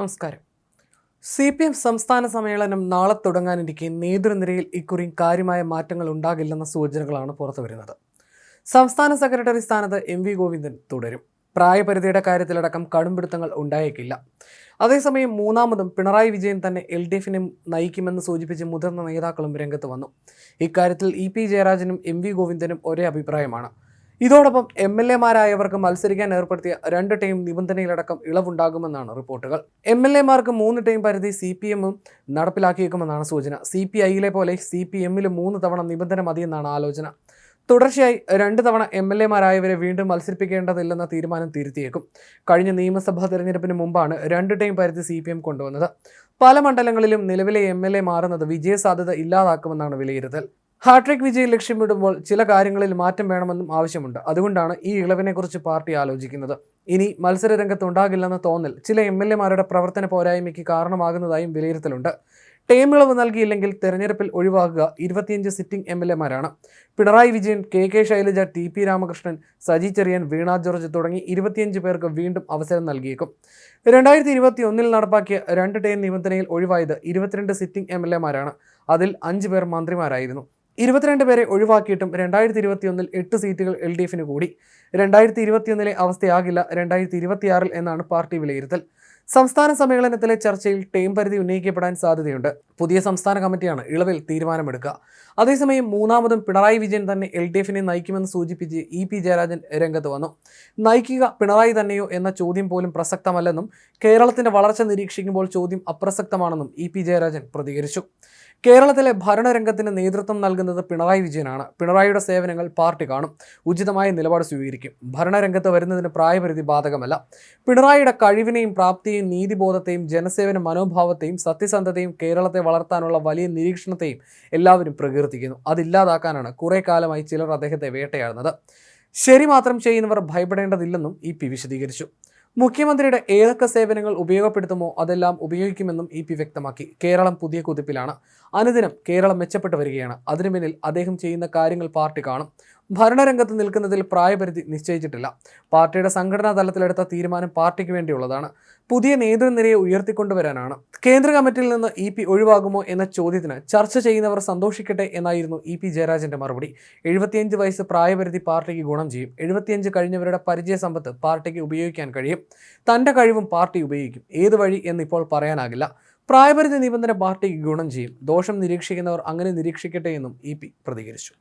നമസ്കാരം. C P M സംസ്ഥാന സമ്മേളനം നാളെ തുടങ്ങാനിരിക്കെ നേതൃനിരയിൽ ഇക്കുറി കാര്യമായ മാറ്റങ്ങൾ ഉണ്ടാകില്ലെന്ന സൂചനകളാണ് പുറത്തുവരുന്നത് സംസ്ഥാന സെക്രട്ടറി സ്ഥാനത്ത് എം വി ഗോവിന്ദൻ തുടരും. പ്രായപരിധിയുടെ കാര്യത്തിലടക്കം കടുംപിടുത്തങ്ങൾ ഉണ്ടായേക്കില്ല. അതേസമയം മൂന്നാമതും പിണറായി വിജയൻ തന്നെ എൽ ഡി എഫിനെ നയിക്കുമെന്ന് സൂചിപ്പിച്ച് മുതിർന്ന നേതാക്കളും രംഗത്ത് വന്നു. ഇക്കാര്യത്തിൽ ഇ പി ജയരാജനും എം വി ഗോവിന്ദനും ഒരേ അഭിപ്രായമാണ്. ഇതോടൊപ്പം എം എൽ എമാരായവർക്ക് മത്സരിക്കാൻ ഏർപ്പെടുത്തിയ രണ്ട് ടീം നിബന്ധനയിലടക്കം ഇളവുണ്ടാകുമെന്നാണ് റിപ്പോർട്ടുകൾ. എം എൽ എമാർക്ക് മൂന്ന് ടീം പരിധി സി പി എമ്മും നടപ്പിലാക്കിയേക്കുമെന്നാണ് സൂചന. സി പി ഐയിലെ പോലെ സി പി എമ്മിലും മൂന്ന് തവണ നിബന്ധന മതിയെന്നാണ് ആലോചന. തുടർച്ചയായി രണ്ട് തവണ എം എൽ എമാരായവരെ വീണ്ടും മത്സരിപ്പിക്കേണ്ടതില്ലെന്ന തീരുമാനം തിരുത്തിയേക്കും. കഴിഞ്ഞ നിയമസഭാ തെരഞ്ഞെടുപ്പിന് മുമ്പാണ് രണ്ട് ടൈം പരിധി സി പി എം കൊണ്ടുവന്നത്. പല മണ്ഡലങ്ങളിലും നിലവിലെ എം എൽ എ മാറുന്നത് വിജയസാധ്യത ഇല്ലാതാക്കുമെന്നാണ് വിലയിരുത്തൽ. ഹാട്രിക് വിജയം ലക്ഷ്യമിടുമ്പോൾ ചില കാര്യങ്ങളിൽ മാറ്റം വേണമെന്നും ആവശ്യമുണ്ട്. അതുകൊണ്ടാണ് ഈ ഇളവിനെക്കുറിച്ച് പാർട്ടി ആലോചിക്കുന്നത്. ഇനി മത്സര രംഗത്ത് ഉണ്ടാകില്ലെന്ന തോന്നൽ ചില എം എൽ എമാരുടെ പ്രവർത്തന പോരായ്മയ്ക്ക് കാരണമാകുന്നതായും വിലയിരുത്തലുണ്ട്. ടേം ഇളവ് നൽകിയില്ലെങ്കിൽ തെരഞ്ഞെടുപ്പിൽ ഒഴിവാക്കുക ഇരുപത്തിയഞ്ച് sitting M L എമാരാണ്. Pinarayi Vijayan K K Shailaja T P Ramakrishnan Saji Cherian Veena George തുടങ്ങി ഇരുപത്തിയഞ്ച് പേർക്ക് വീണ്ടും അവസരം നൽകിയേക്കും. രണ്ടായിരത്തി ഇരുപത്തി ഒന്നിൽ നടപ്പാക്കിയ രണ്ട് ടേം നിബന്ധനയിൽ ഒഴിവായത് ഇരുപത്തിരണ്ട് സിറ്റിംഗ് എം എൽ എമാരാണ് അതിൽ അഞ്ച് പേർ മന്ത്രിമാരായിരുന്നു. ഇരുപത്തിരണ്ട് പേരെ ഒഴിവാക്കിയിട്ടും രണ്ടായിരത്തി ഇരുപത്തിയൊന്നിൽ എട്ട് സീറ്റുകൾ എൽ ഡി എഫിന് കൂടി. രണ്ടായിരത്തി ഇരുപത്തിയൊന്നിലെ അവസ്ഥയാകില്ല രണ്ടായിരത്തി ഇരുപത്തിയാറിൽ എന്നാണ് പാർട്ടി വിലയിരുത്തൽ. സംസ്ഥാന സമ്മേളനത്തിലെ ചർച്ചയിൽ ടീം പരിധി ഉന്നയിക്കപ്പെടാൻ സാധ്യതയുണ്ട്. പുതിയ സംസ്ഥാന കമ്മിറ്റിയാണ് ഇളവിൽ തീരുമാനമെടുക്കുക. അതേസമയം മൂന്നാമതും പിണറായി വിജയൻ തന്നെ എൽ ഡി എഫിനെ നയിക്കുമെന്ന് സൂചിപ്പിച്ച് ഇ പി ജയരാജൻ രംഗത്ത് വന്നു. നയിക്കുക പിണറായി തന്നെയോ എന്ന ചോദ്യം പോലും പ്രസക്തമല്ലെന്നും കേരളത്തിന്റെ വളർച്ച നിരീക്ഷിക്കുമ്പോൾ ചോദ്യം അപ്രസക്തമാണെന്നും ഇ പി ജയരാജൻ പ്രതികരിച്ചു. കേരളത്തിലെ ഭരണരംഗത്തിന് നേതൃത്വം നൽകുന്നത് പിണറായി വിജയനാണ്. പിണറായിയുടെ സേവനങ്ങൾ പാർട്ടി കാണും. ഉചിതമായ നിലപാട് സ്വീകരിക്കും. ഭരണരംഗത്ത് വരുന്നതിന് പ്രായപരിധി ബാധകമല്ല. പിണറായിയുടെ കഴിവിനെയും പ്രാപ്തിയെയും നീതിബോധത്തെയും ജനസേവന മനോഭാവത്തെയും സത്യസന്ധതയും കേരളത്തെ വളർത്താനുള്ള വലിയ നിരീക്ഷണത്തെയും എല്ലാവരും പ്രകീർത്തിക്കുന്നു. അതില്ലാതാക്കാനാണ് കുറേ കാലമായി ചിലർ അദ്ദേഹത്തെ വേട്ടയാടുന്നത്. ശരി മാത്രം ചെയ്യുന്നവർ ഭയപ്പെടേണ്ടതില്ലെന്നും ഇ പി വിശദീകരിച്ചു. മുഖ്യമന്ത്രിയുടെ ഏതൊക്കെ സേവനങ്ങൾ ഉപയോഗപ്പെടുത്തുമോ അതെല്ലാം ഉപയോഗിക്കുമെന്നും ഇ പി വ്യക്തമാക്കി. കേരളം പുതിയ കുതിപ്പിലാണ്. അനുദിനം കേരളം മെച്ചപ്പെട്ടു വരികയാണ്. അതിനു പിന്നിൽ അദ്ദേഹം ചെയ്യുന്ന കാര്യങ്ങൾ പാർട്ടി കാണും. ഭരണരംഗത്ത് നിൽക്കുന്നതിൽ പ്രായപരിധി നിശ്ചയിച്ചിട്ടില്ല. പാർട്ടിയുടെ സംഘടനാ തലത്തിലെടുത്ത തീരുമാനം പാർട്ടിക്ക് വേണ്ടിയുള്ളതാണ്. പുതിയ നേതൃനിരയെ ഉയർത്തിക്കൊണ്ടുവരാനാണ്. കേന്ദ്ര കമ്മിറ്റിയിൽ നിന്ന് ഇ പി ഒഴിവാകുമോ എന്ന ചോദ്യത്തിന് ചർച്ച ചെയ്യുന്നവർ സന്തോഷിക്കട്ടെ എന്നായിരുന്നു ഇ പി ജയരാജന്റെ മറുപടി. എഴുപത്തിയഞ്ച് വയസ്സ് പ്രായപരിധി പാർട്ടിക്ക് ഗുണം ചെയ്യും. എഴുപത്തിയഞ്ച് കഴിഞ്ഞവരുടെ പരിചയ സമ്പത്ത് പാർട്ടിക്ക് ഉപയോഗിക്കാൻ കഴിയും. തന്റെ കഴിവും പാർട്ടി ഉപയോഗിക്കും. ഏത് വഴി എന്നിപ്പോൾ പറയാനാകില്ല. പ്രായപരിധി നിബന്ധന പാർട്ടിക്ക് ഗുണം ചെയ്യും. ദോഷം നിരീക്ഷിക്കുന്നവർ അങ്ങനെ നിരീക്ഷിക്കട്ടെ എന്നും ഇ പ്രതികരിച്ചു.